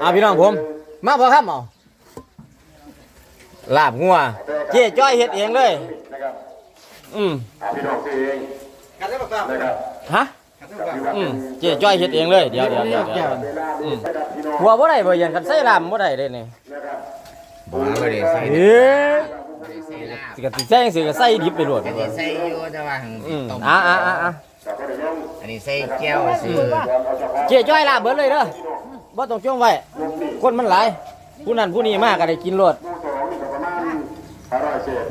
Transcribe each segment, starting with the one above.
เอาพี่น้องผม มาบ่ครับเอาลาบงัวเจ๊จ้อยเฮ็ดเองเลยนะครับอืมอ่าพี่น้องซื้อเองนะครับฮะอืมเจ๊จ้อยเฮ็ดเองเลย เดี๋ยวเดี๋ยวเดี๋ยวเดี๋ยวเวลาดีนะครับพี่น้องหัวบ่ได้บ่เย็นกันใส่ลามบ่ได้เลยนี่นะครับบ่บ่ได้ใส่เอ้ยใส่ลาบสิก็สิใส่จังซี่ก็ใส่ดิบไปโลดอันนี้ใส่อยู่แต่ว่าหั่นอืมต้มอ่าอ่าอ่าอ่าแต่ก็ได้ย่อมอันนี้ใส่แก้วซื้อความเอาเฉพาะเจ๊จ้อยลาบเบิดเลยเด้อ บ่ต้องจ้วงไว้ คนมันหลาย ผู้นั้นผู้นี้มาก็ได้กินโลด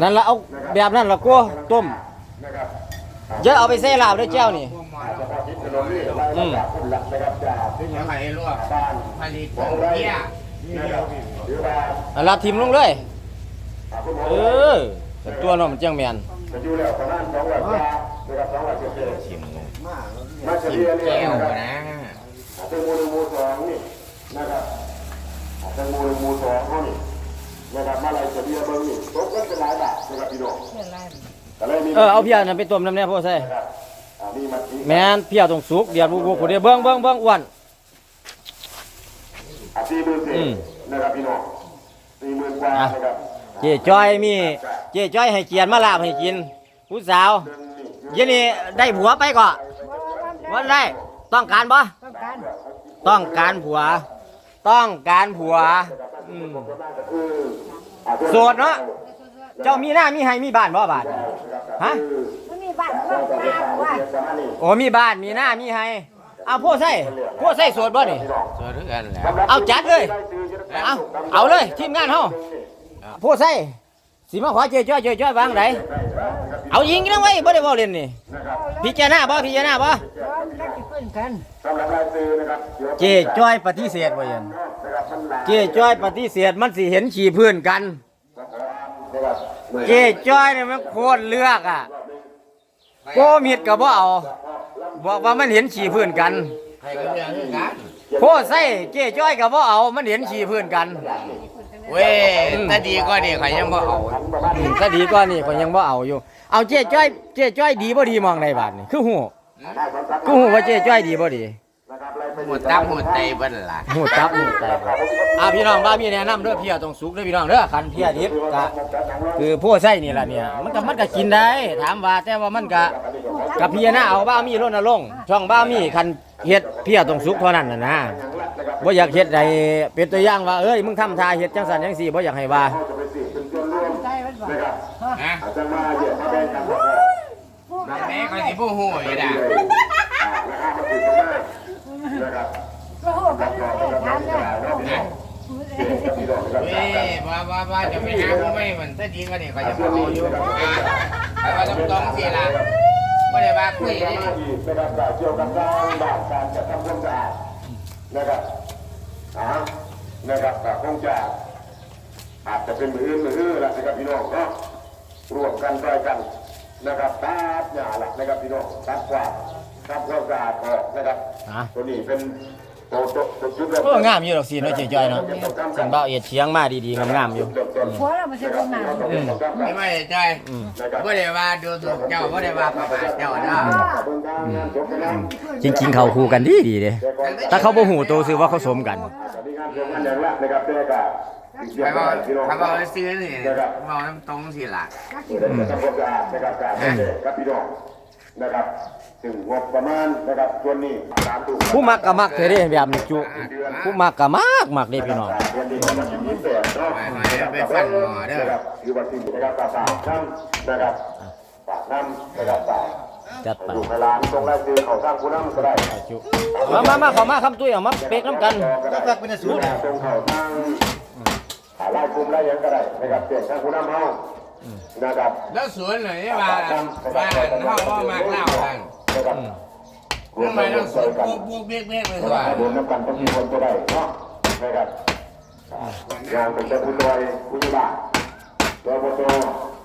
นั่นละเอาแบบนั้นละกัวต้มนะเดี๋ยวเอาไปใส่ลาบด้วยแจ้วนี่เฉพาะทิศถนนนี่รายละจากคนหลักนะครับจากถึงแล้วให้ลวกบ้านผลิตของเพี้ยนะครับหรือว่าอันลาทิมลงเลย เออตัวน้องมันจังแมนจะอยู่แล้วประมาณสองเศษเศษชิมเลยมาเฉชิมลี่ยนี่ยแก้วนะ นะอาเป็นหมูหนึ่งหมูสองนี่นะครับอาเป็นหมูหนึ่งหมูสองเขานี่นะครับมาลายเฉลี่ยเบิ้งนี่ตกก็เป็นหลายบาทนะครับพี่น้องก็เลยมีเออเอาเพียนั่นไปต้มน้ำแน่พ่อใส่นะครับอ่ามีมันที่แม่นเพียต้องสุกเดือดบุกๆผู้เดียวเบิ่งเบิ่งเบิ่งอ้วนอาสี่หมื่นเศอืษมนะครับพี่น้องสี่หมื่นกว่าอะนะครับเจ๊จ้อยมีเจ๊จ้อยให้เกียรติมาลาบให้กินผู้สาวเดี๋ยวนี้ได้ผัวไปก่อนวันได้ต้องการบ่ต้องการผัว ต้องการผัวอืมคืออ่าโสดเนาะเจ้ามีหน้ามีให้มีบ้านบ่บาดฮะมันมีบ้านก็ตามว่าประมาณนี้โอ้มีบ้านมีหน้ามีให้เอาพวกใส่พวกใส่โสดบ่นี่สวยด้วยกันแหล้วเอาจัดเลยเอาเอาเลยทีมงานเฮาพวกใส่สิมาขอเจ๊จ้อยเจ๊จ้อยวางไหนเอายิงกันไว้บ่ได้เว้าเล่นนี่พิจารณาบ่พิจารณาบ่ร้ อนนักจะขึ้นกันสำหรับรายซื้อนะครับดี๋ยวเจ๊จ้อยปฏิเสธบ่ยันนะครับมันหลายเจ๊จ้อยปฏิเสธมันสิเห็นขี่พื้นกัน นะครับเจ๊จ้อยเนี่ยมันโคตรเลือกอะโกมิดก็บ่เอาบอกว่ามันเห็นขี่พื้นกันให้ก็เรื่องคือกันโคใส่เจ๊จ้อยก็บ่เอามันเห็นขี่พื้นกันเว้ยถ้าดีก็ดีข่อยยังบ่เอาอืมถ้าดีกว่านี่ก็ยังบ่เอาอยู่ เอาเจ๊จ้อยเจ๊จ้อยดีบ่ดีมองในบาดนี่คือหู คือหูว่าเจ๊จ้อยดีบ่ดีหมดตับหมดไตเบิ่นล่ะหูตับหูไตบ่อ่าพี่น้องบ้ามีแนะนำเด้อเพียต้องสุกเด้อพี่น้องเด้อคันเพียดิบก็คือพวกไส้นี่ล่ะเนี่ย มันก็มันก็กินได้ ถามว่าแต่ว่ามันก็กับเพียนะเอาบ้ามีรณรงค์ช่องบ้ามีคันเฮ็ดเพียต้องสุกเท่านั้นน่ะนะบ่อยากเฮ็ดให้เป็นตัวอย่างว่าเอ้ยมึงทำทาเฮ็ดจังซั่นจังซี่บ่อยากให้ว่า แบ่งกันว่าแม่ก็สิบ่ฮู้อยู่ด่านะครับก็โหกันเลยทำได้เว้ยว่าว่าว่าจะไปหาผู้ไม่มันถ้าดีก็นี่ข่อยจะบ่เอาอยู่ข่อยว่าต้องต้องสิล่ะบ่ได้ว่าคุยเลยนะครับเกี่ยวกับการบ้านการจัดทำความสะอาดนะครับอ่านะครับก็คงจะอาจจะเป็นมืออื่นมืออื่นแหละนะครับพี่น้องเนาะรวมกันไปกัน นะครับตัดหญ้าละนะครับพี่น้องตัดกวาดทำความสะอาดออกนะครับอะ ตัวนี้เป็นตัวตัวตัวจุดเริ่มโอ้งามอยู่ดอกสีเนาะเจ๊จ้อยเนาะสันเบาเอียดเชียงมาดีๆงามๆอยู่หัวเราไม่ใช่คนหนาไม่ไม่ใจบ่ได้ว่าดูถูกเจ้าบ่ได้ว่าประมาทเจ้านะจริงๆ เขาคู่กันดีดีๆเด้ถ้าเขาบ่หูโตซื้อว่าเขาสมกันนะครับเพื่อกาไปว่าถ้าว่าซื้อนี่เว้าน้ำตรงสิล่ะทำความสะอาดนะครับการครับพี่น้องนะครับถึงงบประมาณนะครับส่วนนี้ตามถูกผู้มักก็มักเท่เด้แบบนี้จุผู้มักก็มักมักเด้พี่น้องเดือนนี้มันจะมีแปดเนาะไปฟันหมอเด้อนะครับคือวันที่นะครับฝากน้ำนะครับฝากน้ำนะครับฝากจัดไปอยู่ในร้านตรงรายซื้อเขาสร้างผู้นำก็ได้จุมามามาเข้ามาคำตุ้ยเอามาเป๊กน้ำกันก็แบบเป็นสูตรตรงเขาทางหา ไล่กลุ่มไล่ยังก็ได้นะครับเปลี่ยนทางผู้นำเฮานะครับแล้วสวนเลยว่าว่าเฮาว่ามากเล่ากันนะครับทำไมต้องสวนพวกพวกเบี้ยเบี้ยเลยว่ารวมน้ำกันต้องมีคนก็ได้เนาะนะครับงานเป็นเจ้าผู้ช่วยผู้ใหญ่บ้านตัวปต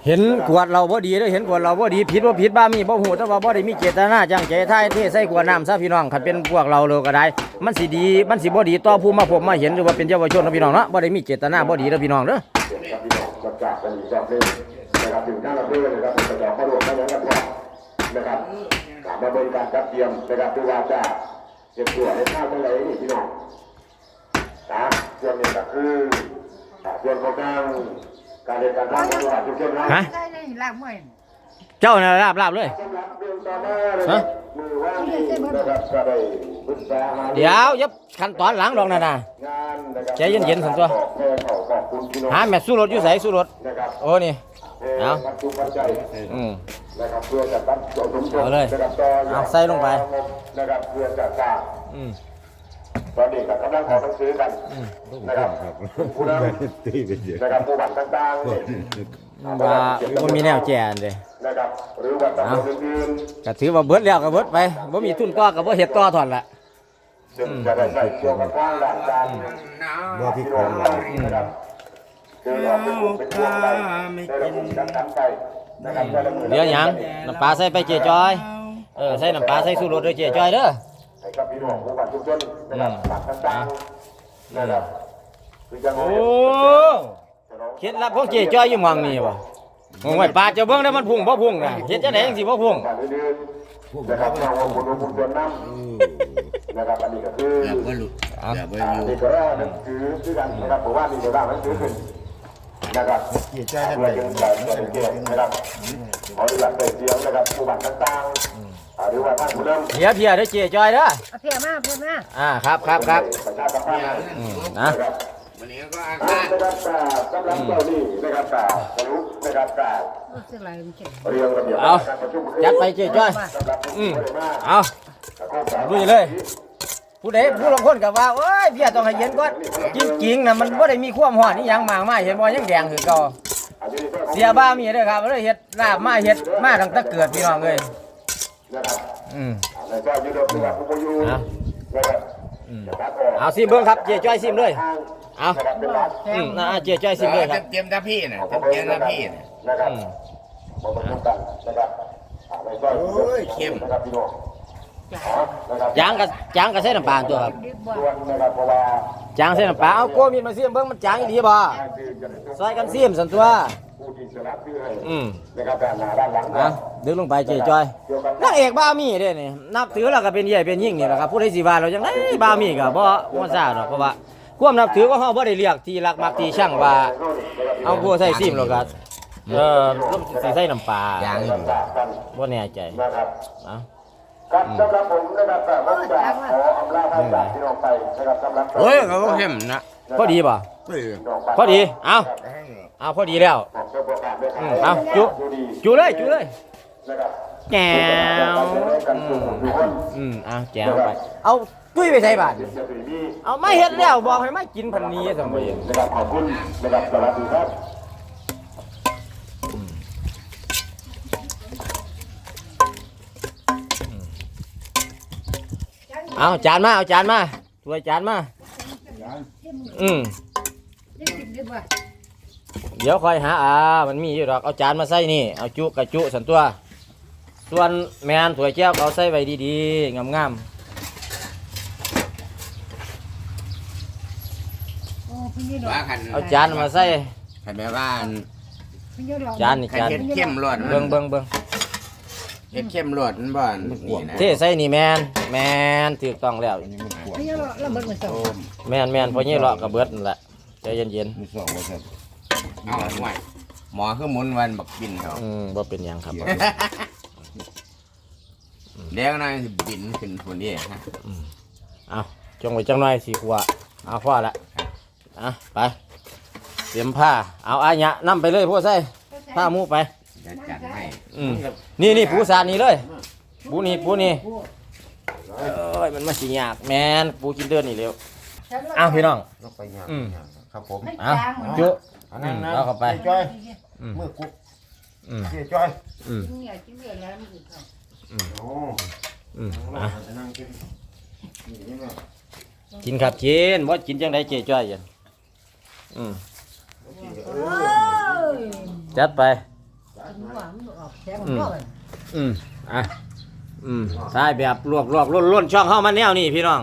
เห็นขวดเราบ่ดีเด้อเห็นขวดเราบ่ดีผิดบ่ผิดบ้ามีบ่ฮู้แต่ว่าบ่ได้มีเจตนาจังใจท้ายเทใส่ขวดน้ำซะพี่น้องคันเป็นพวกเราเลยก็ได้ มันสิดีมันสิบ่ดีต่อผู้มาพบมาเห็นหรือว่าเป็นเยาวชนนะพี่น้องเนาะบ่ได้มีเจตนาบ่ดีเด้อพี่น้องเด้อครับพี่น้องประกาศกันอีกรอบนึงนะครับถึงข้าเราเพื่อนนะครับเป็นประกข้อรวมข้อนั้นกันว่านะครับกลับมาบริการจัดเตรียมนะครับเพื่อว่าจะเก็บตัวในข้าวเมื่อไรนี่พี่น้องส่วนนี้ก็คือส่วนของการ การเรียนการทำของทุกเช่นนั้นฮะ ได้ได้ลาบมวยเจ้าน่ะลาบลาบเลย สำหรับเรื่องต่อมาเลยมือว่างนี้นะครับก็ได้ปรึกษาหาเดี๋ยวอยับขั้นตอนหลังดอกนั่นน่ะงานนะครับใจเย็นๆสันตัว ขอบแค่ขอขอบคุณพี่น้องหาแม่สู้รถอยู่ไสสู้รถนะครับโอ้นี่ เอา ปัจจุบันใจอืม นะครับเพื่อจะตั้งโจทย์สมชนเอาเลยนะครับต่อเอาใส่ลงไป นะครับเพื่อจะสร้าง อืม ตอนนี้ก็กำลังขอหนังสือกันนะครับผู้นำนะครับผู้บัตรต่างๆเนี่ยว่าบ่มีแนวแก่นเด้นะครับหรือว่าตำรวจอื่นก็ถือว่าเบิดแล้วก็เบิดไปบ่มีทุนต่อก็บ่เฮ็ดต่อถอนละๆซึ่งจะได้ใช้เกี่ยวกับทางด้านการว่าพี่น้องนะครับคือว่าเป็นผู้เป็นห่วงไปได้รับผลจากกันไปนะครับได้รับผลเดี๋ยวหยังน้ำปลาใส่ไปเจจอย เออใส่น้ำปลาใส่สู้รถด้วยเจจอยเด้อ ให้กับพี่น้องผู้บัตรทุกชนนะครับบัตรต่างๆนะครับคือจะโอ้เคล็ดลับของเจจอยอยู่หม่องนี้บ่มองไว้ปลาเจ้าเบิ่งได้มันพุ่งบ่พุ่งน่ะเฮ็ดจังได๋จังสิบ่พุ่งการอื่นๆนะครับเราเอาคนรู้คนชวนน้ำนะครับอันนี้ก็คืออย่าบ่หลุดอย่าบ่อยู่นี่ก็ได้หนังสือคือกันนะครับผมว่านี่ก็ได้หนังสือขึ้นนะครับเกี่ยวใจกันไปนะครับขอที่หลักใส่เสียงนะครับผู้บัตรต่างๆอ่า หรือว่าท่านผู้นำเดี๋ยวเพียเด้อเจจอยเด้อเอาเพียมาเพียมาอ่าครับครับครับประชาสัมพันธ์อืมนะนะครับวันนี้ก็อาอ่าการนะครับกำลังเจ้านี่นะครับกาสรุปนะครับการู้สึกอะไรมันเจ็บเรียงระเบียบเอาการประชุมจัดไปเจจอยสำหรับอืมผู้บริหารเอาลุลุยเลยผู้ใดผู้ลางคนก็ว่าโอ้ยเพียต้องให้เย็นก่อนจริงๆน่ะมันบ่ได้มีความร้อนนี่หยังมากมายเห็นบ่ยังแดงคือเก่าเสียบ้ามีเด้อครับเลยเฮ็ดลาบมาเฮ็ดมาตั้งแต่เกิดพี่น้องเอ้ย นะครับอืมในซอยยูโรปนะครับผู้อยู่เอานะครับจะตัดออกเอาซิมเบิ่งครับเจจอยซิมเลยทางเอานะครับเป็นรัฐอืมน่าเจจอยซิมเลยครับเตรียมตาพี่น่ะเตรียมตาพี่น่ะนะครับอืมมาประชุมกันนะครับอ่าในซอยยูโรปโอ้ยเข้มนะครับพี่น้องอ๋อนะครับจางก็จางก็ใส่น้ำปลาตัวครับดิบบ่ส่วนนะครับเพราะว่าจางใส่น้ำปลาเอาโกมีดมาซิมเบิ่งมันจางอีหลีบ่การซื้อจะได้ต้องซอยกันซิมสันตัว ผู้ที่สนับสนุนให้อืม นะครับด้านหน้าด้านหลังอะดึงลงไปเจจอยเกี่ยวกับนางเอกบ้ามีเด้นี่นับถือแล้วก็เป็นใหญ่เป็นยิ่งนี่แหละครับผู้ใดสิว่าเราจังไดบ้ามีก็บ่บ่ทราบดอกเพราะว่าความนับถือของเฮาบ่ได้เรียกที่รักมักที่ช่างว่า เอาผู้ใส่ซิมแล้วก็เอ่อลงสิใส่น้ำปลาอย่างนี้กันบ่แน่ใจนะครับ เอ้า ครับสำหรับผมนะครับแต่ผมจะขออำลาท่านจากพี่น้องไปนะครับสำหรับโอ้ยก็บ่เข้มนะพอดีบ่เออ พอดี เอา เอาพอดีแล้วผมจะประกาศด้วยอืมเอาจุจุเลยจุเลยนะครับแก้วอืมอืมเอาแก้วไปเอาตุ้ยไปใส่บาตรจะถือมีเอาไม่เฮ็ดแล้วบอกให้มากินพันนี้ซั่นบ่เองนะครับขอบคุณนะครับสวัสดีครับเอาจานมาเอาจานมาถ้วยจานมาอืมดิบดิบบ่ เดี๋ยวคอยหาอ่ามันมีอยู่ดอกเอาจานมาใส่นี่เอาจุกระจุสันตัว ส่วนแมนถ้วยแก้วก็เอาใส่ไว้ดีๆงามโอ้พี่นี่ดอกว่าคันๆเอาจานมาใส่คันแม่บ้านพี่นี่ดอกจานนี่คันจานเฮ็ดเข้มรวดเบิ่งเบิ่งเบิ่งเฮ็ดเข้มรวดมันบ่นี่นะเทใส่นี่แมนแมนถูกต้องแล้วพี่นี่ดอกระเบิดมันส่งแมนแมนพอนี้เลาะกระเบิดนั่นแหละใจเย็น เอาห่วยหมอคือหมุนวันบักบินเขาๆอืมบ่เป็นหยังครับบ่เดี๋ยวหน่อยสิบินขึ้นพุ่นนี่ฮะเอาจงไว้จังหน่อยสิขัวเอาพอละอะไปเตรียมผ้าเอาอาญะนํไปเลยพวกใส่ผ้าหมูไป จะจัดให้อืมนี่นี่ปูสารนี่เลย ปูนี่ปูนี่เอ้ยมันมาสิยากแมนปูกินเดือนนี่เร็วอ้าวพี่น้อง ลงไปยางอืม ครับผมอ้าวจุ อันนั้นนะเอาเข้าไปจ้อยอืมมือกุ๊กอืมเจ๊จ้อยอืมเนี่ยกินเดือดแล้วมันอีกครับโอ้อืมเราอะจะนั่งกินนี่นี่แม่กินครับกินบ่กินจังไดเจ๊จ้อยยันอืมโอ้ยจัดไป กินหวานออกแซ่บมันก็เลยอืมอะอืมใช่แบบลวกลวกล้นล้นช่องเข้ามาแนวนี่พี่น้อง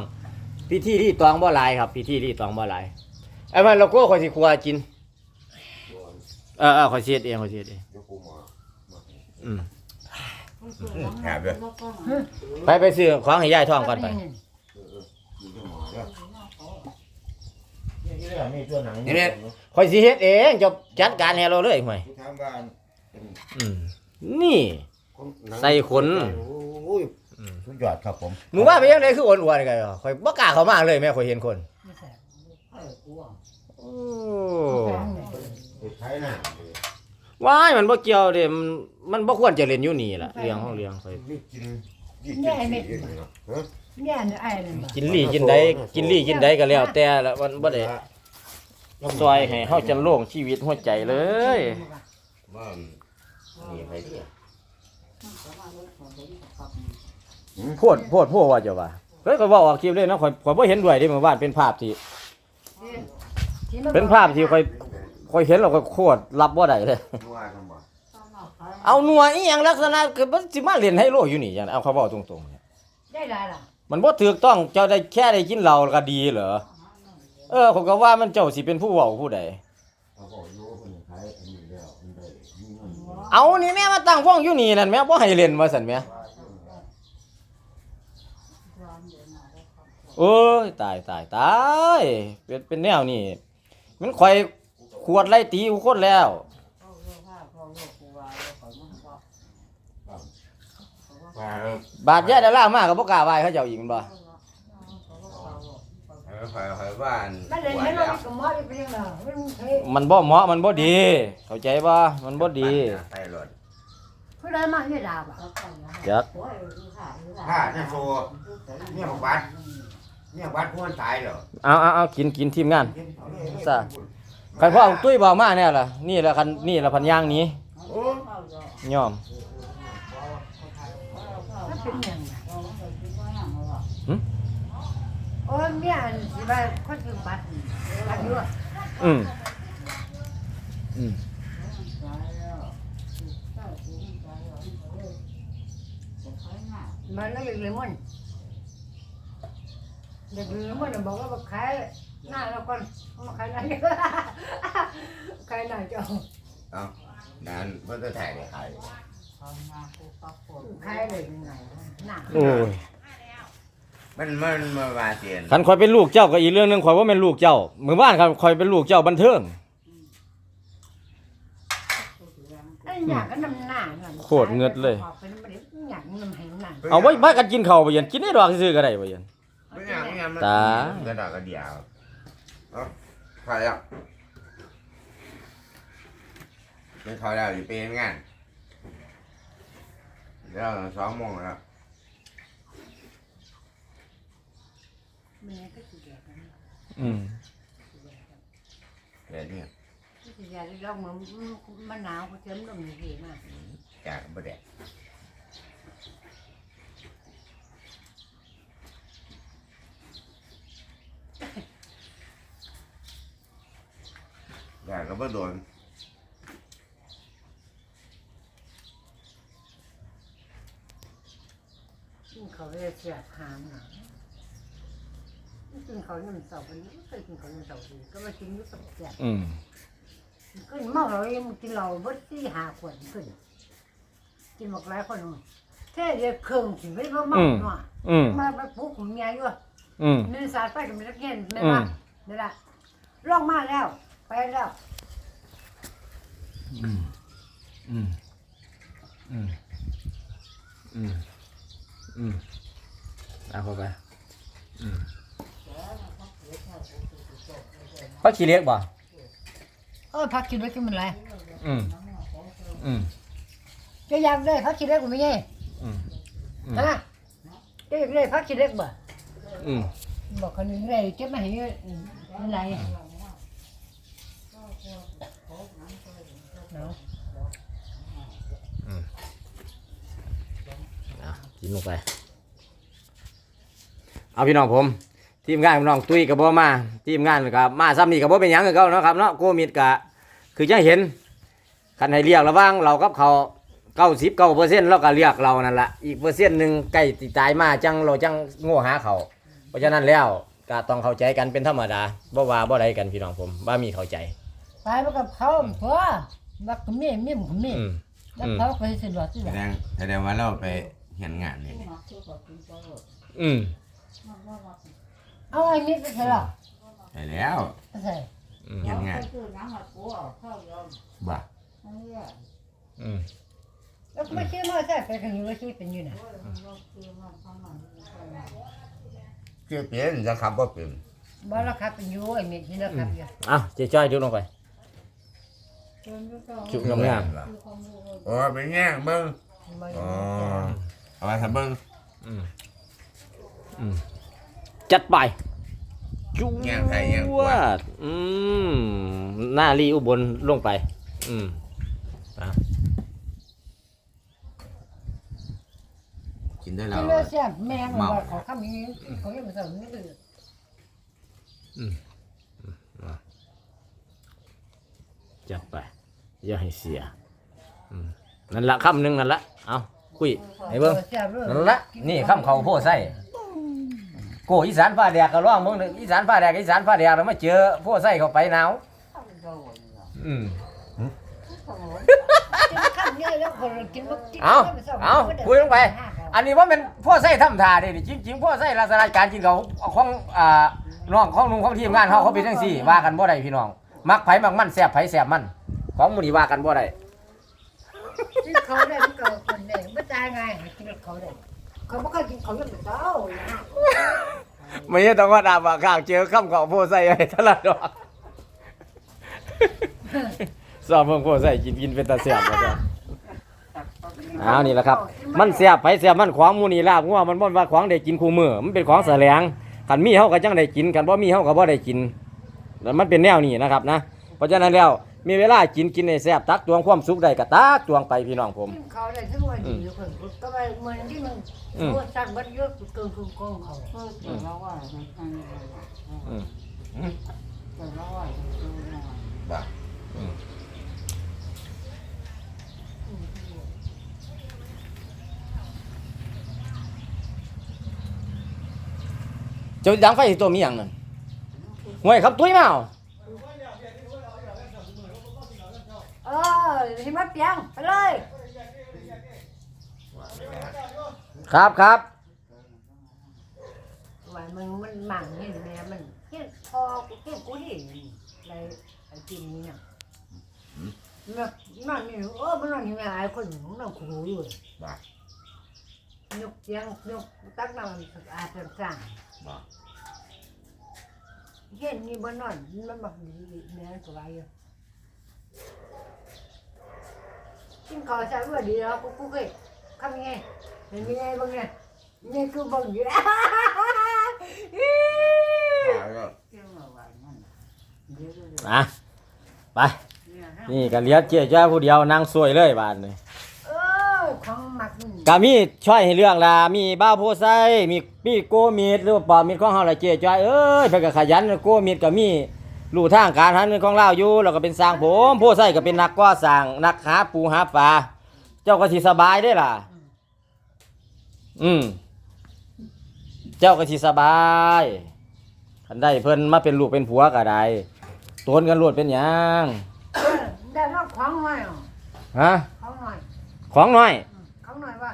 พิธีที่ตองบ่หลายครับพิธีที่ตองบ่หลาย ไอ้มันเราก็คอยสิครัวกินเออเออคอยเสียดเองคอยเสียดเองเดี๋ยวกูมาอืมหาเด้อไปไปซื้อของให้ยายท่องก่อนไปอยู่ที่หมอเด้อนี่เลยมีตัวหนังข่อยสิเฮ็ดเองจะจัดการให้เราเลยห่วยที่ทำบ้านเป็นอืมนี่หนังใส่ขนโอ้ยสุดยอดครับผมมึงว่าไปยังไงคืออ้วนๆกันเหรอข่อยบ่กล้าเข้ามาเลยแม่ข่อยเห็นคน โอ้แสบเนี่ยติดใช้หน้าว้ายมันบ่เกี่ยวเด้มันมันบ่ควรจะเล่นอยู่นี่ล่ะเรื่องของเรื่องข่อยนี่กินนี่กินสีอยู่นี่เนาะฮะเนี่ยเนี่ยไอ้นั่นบ่กินลี่กินใดกินลี่กินใดก็แล้วแต่ละมันบ่ได้ซอยให้เฮาจันโล่งชีวิตหัวใจเลยว่านี่ไปเที่ยวโพดโพดโพดว่าจะว่าเฮ้ยก็เว้าออกคลิปเลยนะข่อยข่อยบ่เห็นด้วยเดิเมื่อวานเป็นภาพที่ที่มั เป็นภาพที่ข่อยข่อยเห็นแล้วก็โคตรรับบ่ได้เลยว่าทำบ่เอาหนัวอีหยังลักษณะคือมันสิมาเล่นไฮโลอยู่นี่จังเอาเขาเว้าตรงๆเนี่ยได้หลายล่ะมันบ่ถูกต้องเจ้าได้แค่ได้กินเหล้าก็ดีเหรอเออผมก็ว่ามันเจ้าสิเป็นผู้เว้าผู้ใดเขาบอกอยู่ว่าคนขายอันนี้แล้วมันได้มีเงินเอานี่แม่มาตั้งวงอยู่นี่นั่นแม่บ่ให้เล่นว่าซั่นแม่ โอ้ยตายตายตายเป็นเป็นแนวนี่มันข่อยขวดไล่ตีกูคนแล้วว่าบาดแย่ดาล่ามากก็บ่กล้าไหว้เขาเจ้าอีกแม่นบ่คอยคอยบ้านมันเล่นให้เราไปกับหมอไปยังไงมันเคยมันบ่เหมาะมันบ่ดี เข้าใจบ่มันบ่ดีใส่รถ ผู้ใดมาให้ดาบอะจักผ้าหน้าโซเนี่ยบอกวัดเนี่ยวัดพวนตายเหรอเอาเอาเอากินกินทีมงานซะใครพ่อเอาตุ้ยบอกมาแน่ล่ะนี่ล่ะคันนี่ล่ะพันย่างหนี้โอ้ยอมมันเป็นยังไงหึโอ้ยเนี่ยสิว่าคนคือบัตรบัตรอยู่อืมอืม มันแล้วอย่างเลมอนเด็กเลมอนบอกว่าขายหน้าเราก่อนมาขายหน้าขายหน้าเจ้าเอานั่นเพื่อจะถ่ายขายขายเลยยังไงหน้าโอ้ยมันมันมาบาเตียนคันข่อยเป็นลูกเจ้าก็อีกเรื่องหนึงข่อยว่าแม่นลูกเจ้ามื้อบ้านครับข่อยเป็นลูกเจ้าบันเทิงไอ้หยาก็น้ำหน้าโคตรเงิดเลยเป็นไม่ได้หยาน้ำแห้งหน้า เอาไว้บ้ากันกินข้าวบ่ยันกินได้ดอกซื่อๆก็ได้บ่ยัน ไม่งามไม่งามตา กระดาษกระเดียวเอาพอแล้วเป็นเขาแล้วอยู่เป็นงานแล้วสองโมงแล้วแม่ก็สิแก่กันอืมเดี๋ยวนี้ก็สิแก่ที่เราเหมือนมันหนาวเขาเติมลมดีมากจากบ่ได้อากก็บ่โดนกินเขาเลยเสียหามหน่อยกินเขาหนึ่งเสาร์วันนี้เคยกินเขาหนึ่งเสาร์ดีก็มากินอยุ่กับเสียอืมขึ้นเมาเราเองกินเราเบิดที่หาขวดขึ้นกินหมดหลายคนแค่เดียวเครื่องถึงไม่พอเมาหน่อยอืมมาไปปลุกผมเมียอยู่อืมนี่สาดไปกับมีตะเกียนไม่อืมามนี่แหละลองมาแล้ว ไปแล้วอืมอืมอืมอืมอืมเอาเข้าไปอืมพักขี้เล็กบ่เออพักกินไว้กินมันไรอืมอืมจะอยากได้พักกินเล็กกูไม่ไงอืมฮะจะอยากได้พักกินเล็กบ่อืมบอกคนนึงเลยเก็บมาให้มันไรเนาะ เอา กินลงไป เอาพี่น้องผม ทีมงานพี่น้องตุ้ยกับบ่มา ทีมงานกับมาซ้ำนี่กับบ่เป็นหยังกับเขาเนาะครับเนาะโกมิดกะคือจังเห็นคันให้เรียกระหว่างเรากับเขาเก้าสิบเก้าเปอร์เซ็นต์เราก็เรียกเรานั่นแหละอีกเปอร์เซ็นต์หนึ่งใกล้ติตายมาจังเราจังโง่หาเขา เพราะฉะนั้นแล้วก็ต้องเข้าใจกันเป็นธรรมดาบ่ว่าบ่ใดกันพี่น้องผมว่ามีเข้าใจไปมากับเขาเพราะบักขมิ้นมิ้มขมิ้นอืม แล้วเขาเคยสิหลอดสิหแสลอดดงแสดงว่าเราไป เห็นงานนี่อืมเอาไอ้มิ้ไปเถอะไปแล้วใช่เห็นไงบ่าอืมแล้วไม่ใช่มาใช่ไปกันอยู่ว่าที่เป็นอยู่น่ะคือเป็นจะขับบ่เป็นบ่ราคาเป็นอยู่ไอ้เม็ดที่ราคาอยู่เอ้าเจ๊จ้อยดูลงไปจุกงามโอ้เป็นแง่งเบิ่งบ่อ๋อ เอาไว้ทำเบิ่งๆอืมอืมจัดไปจุแง่งไทยแง่งกวว่าดอืมหน้ารีอุบลลงไป อืมอะกินได้แล้วที่เลือดแซ่บแม่งว่าเขาคำนี้เขายังบ่สนนี่คือจัดไป อย่าให้เสียอืมนั่นละคำหนึ่งนั่นละ เอา คุยให้เบิ้งแซ่บเลยนั่นละนี่คำเขาโพดไส้โกอีสานฟ้าแดกก็ร้องเบิ่งเด้ออีสานฟ้าแดกอีสานฟ้าแดกแล้วมาเจอโพดไส้เข้าไปหนาวอืมคำนี้แล้วคนกินบ่กินเอาเอาคุยลงไป อันนี้ว่าเป็นโพดไส้ทำท่าเด้นี่จริงๆโพดไส้ลักษณะการกินเขาของอ่าน้องของนุ่งของทีมงานเขาเขาเป็นจังซี่ว่ากันบ่ได้พี่น้อง มักไผมักมันแซ่บไผแซ่บมัน ของหมู่นี้ว่ากันบ่ได้ กินเขาได้ก็คนได้บ่ตายไงกินเขาได้เขาบ่เคยกินเขายังบ่เจ้านะไม่ใช่ต้องว่าดาบข้างเจอคำของโพดไส้ไอ้ทะละดอกสอบเพิ่งโพดไส้กินกินเป็นตาแซ่บว่าซั่นอ้าวนี่แหละครับ มันแซ่บไผแซ่บมันของหมู่นี้ลาบงัวมันบ่ว่าของได้กินคู่มื้อมันเป็นของแสลงคันมีเฮาก็จังได้กินคันบ่มีเฮาก็บ่ได้กินแล้วมันเป็นแนวนี้นะครับนะ เพราะฉะนั้นแล้ว มีเวลากินกินให้แซ่บตักตวงความสุขได้ก็ตักตวงไปพี่น้องผมกินเขาได้ทั้งวันดีคนก็ไปเหมือนที่มันโคตรสั่งบัดเยอะเกินคุณกองเขาอืมบ่าเจะดังไฟตัวมีหยังนั่นห่วยครับตุ้ยมาเอา เออ ที่มาเปียงไปเลยครับครับว่ามันมันหมั่งนี่แม่มันเฮ็ดพอกูเฮ็ดกูนี่เลยไอ้กินนี่น่ะมันนั่นนี่เออมันนั่นนี่ไอ้คนของเราคูอยู่ยกเสียงยกตักน้ำอาจจะสั่งบ่าเห็นนี่บ่นอนมันบอกดีแม่ก็ว่าอยู่ กินข้าวใส่ว่าดีแล้วกูกูเคยทำยังไงเห็นยังไงบ้างเนี่ยนี่คือบังอยู่อะไป นี่ก็เหลียเจ๊จ้าผู้เดียวนั่งสวยเลยบาดนี้เออของหมักนี่ก็มีช่วยให้เรื่องล่ะมีบ้าวโพไซมีมีโกมีดหรือว่าปอมีดของเฮาล่ะเจ๊จ้าเอ้ยเพิ่นก็ขยันโกมีดก็มี รู้ทางการหาเงินของเราอยู่แล้วก็เป็นสร้างผมโพไซก็เป็นนักก่อสร้างนักหาปูหาปลาเจ้าก็สิสบายได้ล่ะ อืมเจ้าก็สิสบายคันได้เพิ่นมาเป็นลูกเป็นผัวก็ได้โตนกันรวดเป็นหยังเออได้รอบของหน่อยอะฮะของหน่อยของน้อยของหน่อยว่า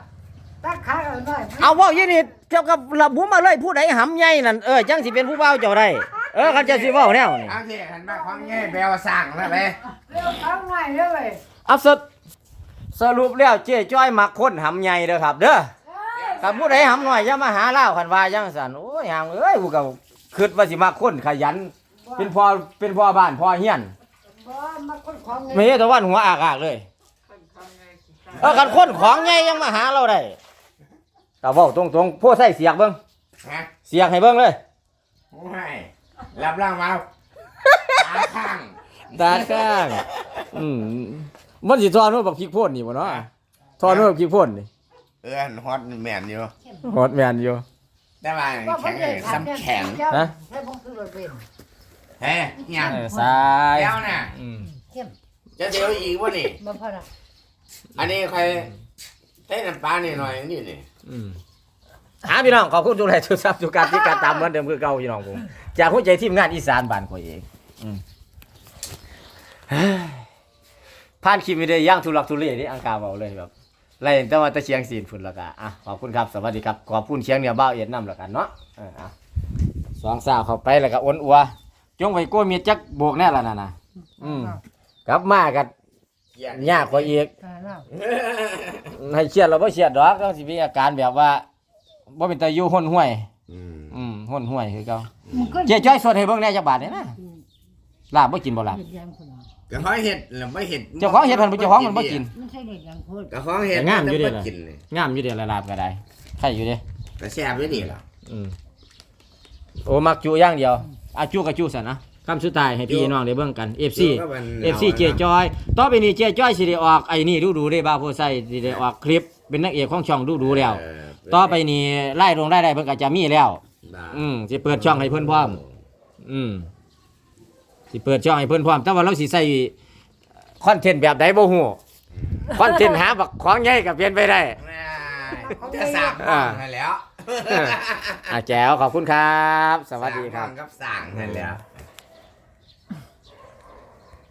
ตักขาเอาหน่อยเอาเว่ายี่นี่เกี่ยวกับระบุมาเลยผู้ใดหำใหญ่นั่นเออจังสิเป็นผู้เบาวเจ้าได้ เออคันจะสิเว้าแนวนี่เอาสิหันมาของแง่แบวสั่งแล้วเลยเร็วของหน่อยเร็วเลยเอาสรุปสรุปแล้วเจ๊จ้อยมักคนหำใหญ่เด้อครับ เด้อถ้าผู้ใดหำน้อยอย่ามาหาเล่าคันว่าจังซั่นโอ้ยหางเอ้ยกูก็คิดว่าสิมักคนขยัน เป็นพ่อเป็นพ่อบ้านพ่อเฮียนบ่มาคนของเงินไม่ใช่ตะวันหัวอากๆเลยเออคันคนของใหญ่ยังมาหาเราได้แต่เว้าตรงๆพวกใส่เสียกเบิ่งฮะเสียกให้เบิ่งเลยโอ้ย รับร่างมาตาข้างตาข้าง อืมมันสิทอนว่าบักพริกพ่นนี่บ่เนาะทอนว่าบักพริกพ่นนี่เอื้อนฮอตแมนอยู่ฮอดแม่นอยู่แต่ว่าแข็งเลยซ้ำแข็งฮะให้ผมคือรถเป็นเฮ้ยยังเออสายแล้วน่ะอืมเข้มจะเดี๋ยวอีกวะนี่บ่พอละอันนี้ใครใช้น้ำปลาหน่อยๆนี่นี่อืม หาพี่น้องขอบคุณทุกท่านทุกทรัพย์ทุกการที่การตามเหมือนเดิมคือเก่าพี่น้องผมจากหัวใจทีมงานอีสานบ้านข่อยเองอืมเฮ้ยผ่านคลิปไม่ได้ย่างทุลักทุเลนี่อังกาเบาเลยแบบไล่แต่ว่าแตะเชียงศีลพุ่นและกะอะขอบคุณครับสวัสดีครับขอบคุณเชียงเหนือบ้าวเอียดน้ำและกันเนาะเอออะสองสาวเข้าไปแล้วก็อ้นอัวจงไว้โก้มีจักโบกแน่ละน่ะนะอืมกลับมากันยากกว่าอีก ตายแล้ว ให้เครียดเราบ่เครียดดอกต้องสิมีอาการแบบว่า บ่เป็นตาอยู่ห้นห้วย อืมอืมห้นห้วยคือเก่ามันก็เจ๊จ้อยสดให้เบิ่งแหน่จักบาทนี่นะลาบบ่กินบ่ลาบ เด็ดยังคนละก็เขาเห็ดแล้วไม่เห็ดเจ้าของเฮ็ดเพิ่นเจ้าของมันบ่กิน ไม่ใช่เด็ดยังคนก็ของเห็ดแต่งามอยู่เด้อมันบ่กินเลยงามอยู่เด้อละลาบก็ได้ใครอยู่เด้แต่แซ่บอยู่ดีล่ะอืมโอ้มักจุอย่างเดียวอาจุก็จุซั่นนะคำสุดท้ายให้พี่น้องได้เบิ่งกัน FC ก็มัน FC เจจอย ต่อไปนี้เจจอยสิได้ออกไอ้นี่ดูดูๆได้บ่าวโพไซสิได้ออกคลิปเป็นนางเอกของช่องดูดูๆแล้ว เออ ต่อไปนี้ไล่ลงได้ได้เพิ่นก็จะมีแล้วได้อืมสิเปิดช่องให้เพิ่นพร้อม อืมสิเปิดช่องให้เพิ่นพร้อม แต่ว่าเราสิใส่คอนเทนต์แบบใดบ่ฮู้คอนเทนต์หาบักของใหญ่ก็เปลี่ยนไปได้ จะสามห้องให้แล้วอ่าแจ๋วขอบคุณครับ สวัสดีครับ สามห้องกับสั่งให้แล้ว